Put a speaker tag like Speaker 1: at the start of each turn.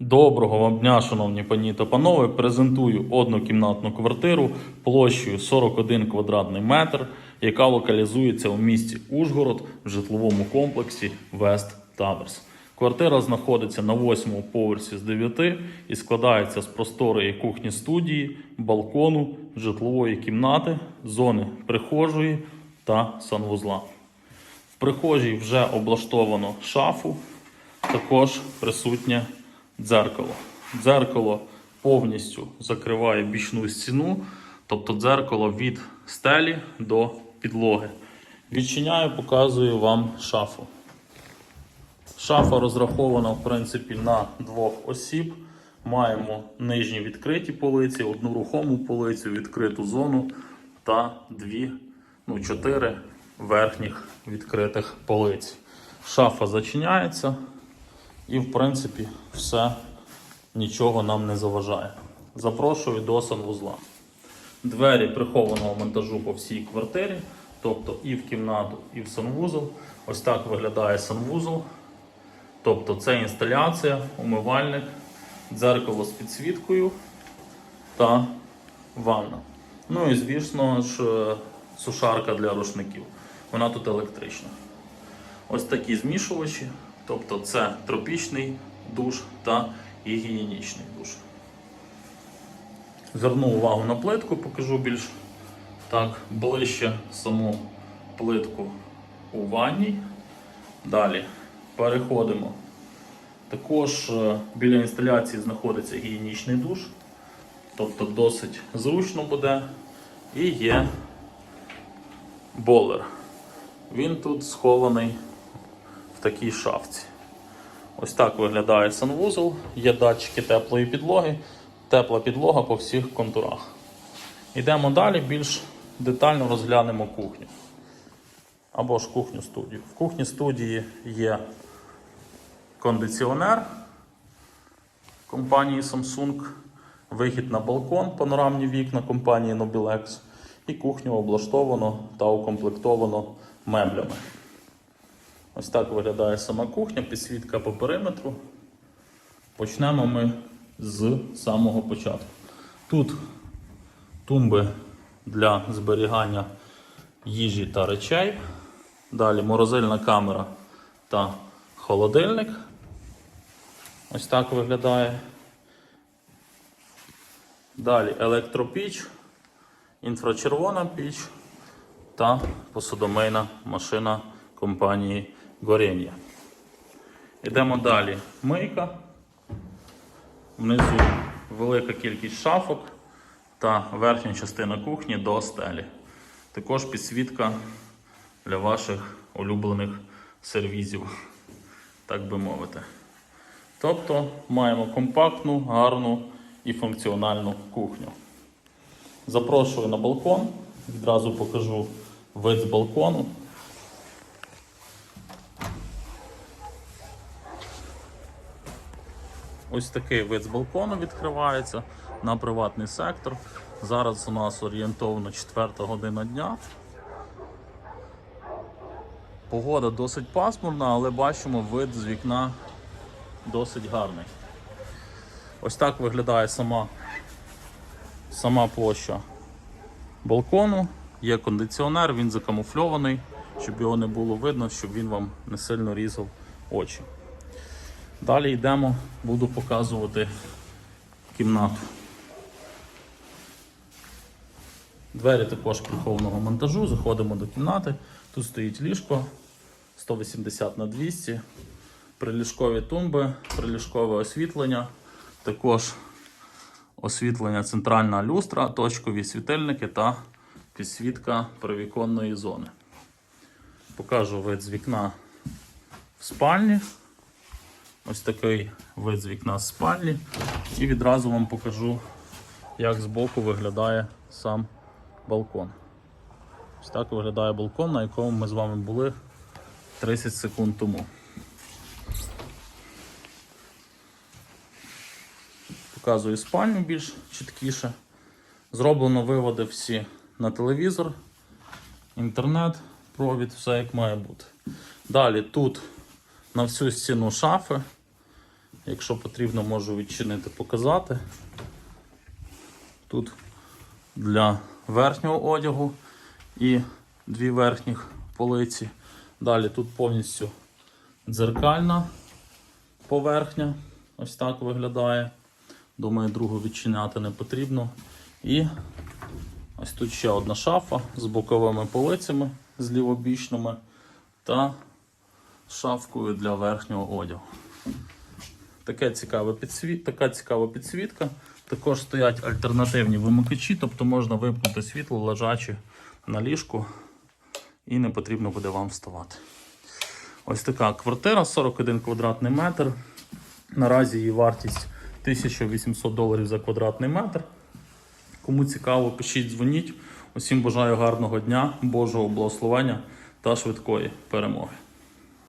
Speaker 1: Доброго вам дня, шановні пані та панове. Презентую однокімнатну квартиру площею 41 квадратний метр, яка локалізується у місті Ужгород в житловому комплексі Вест Таверс. Квартира знаходиться на восьмому поверсі з 9 і складається з просторої кухні студії, балкону, житлової кімнати, зони прихожої та санвузла. В прихожій вже облаштовано шафу, також присутнє дзеркало. Дзеркало повністю закриває бічну стіну, тобто дзеркало від стелі до підлоги. Відчиняю, показую вам шафу. Шафа розрахована, в принципі, на двох осіб. Маємо нижні відкриті полиці, одну рухому полицю, відкриту зону та дві, ну, чотири верхніх відкритих полиці. Шафа зачиняється і, в принципі, все нічого нам не заважає. Запрошую до санвузла. Двері прихованого монтажу по всій квартирі, тобто і в кімнату, і в санвузол. Ось так виглядає санвузол. Тобто це інсталяція, умивальник, дзеркало з підсвіткою та ванна. Ну і звісно ж сушарка для рушників. Вона тут електрична. Ось такі змішувачі, тобто це тропічний душ та гігієнічний душ. Зверну увагу на плитку, покажу більш так ближче саму плитку у ванній. Далі переходимо. Також е, біля інсталяції знаходиться гігієнічний душ, тобто досить зручно буде. І є болер. Він тут схований такій шафці. Ось так виглядає санвузол. Є датчики теплої підлоги, тепла підлога по всіх контурах. Йдемо далі, більш детально розглянемо кухню. Або ж кухню студію. В кухні студії є кондиціонер компанії Samsung, вихід на балкон, панорамні вікна компанії Nobilex. І кухню облаштовано та укомплектовано меблями. Ось так виглядає сама кухня, підсвітка по периметру. Почнемо ми з самого початку. Тут тумби для зберігання їжі та речей. Далі морозильна камера та холодильник. Ось так виглядає. Далі електропіч, інфрачервона піч та посудомийна машина компанії Горення. Йдемо далі. Мийка. Внизу велика кількість шафок та верхня частина кухні до стелі. Також підсвітка для ваших улюблених сервізів, так би мовити. Тобто маємо компактну, гарну і функціональну кухню. Запрошую на балкон, відразу покажу вид з балкону. Ось такий вид з балкону відкривається на приватний сектор. Зараз у нас орієнтовно 4 година дня. Погода досить пасмурна, але бачимо вид з вікна досить гарний. Ось так виглядає сама, сама площа балкону. Є кондиціонер, він закамуфльований, щоб його не було видно, щоб він вам не сильно різав очі. Далі йдемо, буду показувати кімнату. Двері також прихованого монтажу. Заходимо до кімнати. Тут стоїть ліжко 180 на 200, приліжкові тумби, приліжкове освітлення, також освітлення центральна люстра, точкові світильники та підсвітка привіконної зони. Покажу вид з вікна в спальні. Ось такий вид з вікна спальні. І відразу вам покажу, як збоку виглядає сам балкон. Ось так виглядає балкон, на якому ми з вами були 30 секунд тому. Показую спальню більш чіткіше. Зроблено виводи всі на телевізор, інтернет, провід, все як має бути. Далі тут на всю стіну шафи. Якщо потрібно, можу відчинити, показати. Тут для верхнього одягу і дві верхніх полиці. Далі тут повністю дзеркальна поверхня. Ось так виглядає. Думаю, другу відчиняти не потрібно. І ось тут ще одна шафа з боковими полицями з лівобічними та шафкою для верхнього одягу. Таке цікаве підсвіт, така цікава підсвітка. Також стоять альтернативні вимикачі, тобто можна вимкнути світло, лежачи на ліжку, і не потрібно буде вам вставати. Ось така квартира 41 квадратний метр. Наразі її вартість 1800 доларів за квадратний метр. Кому цікаво, пишіть, дзвоніть. Усім бажаю гарного дня, Божого благословення та швидкої перемоги.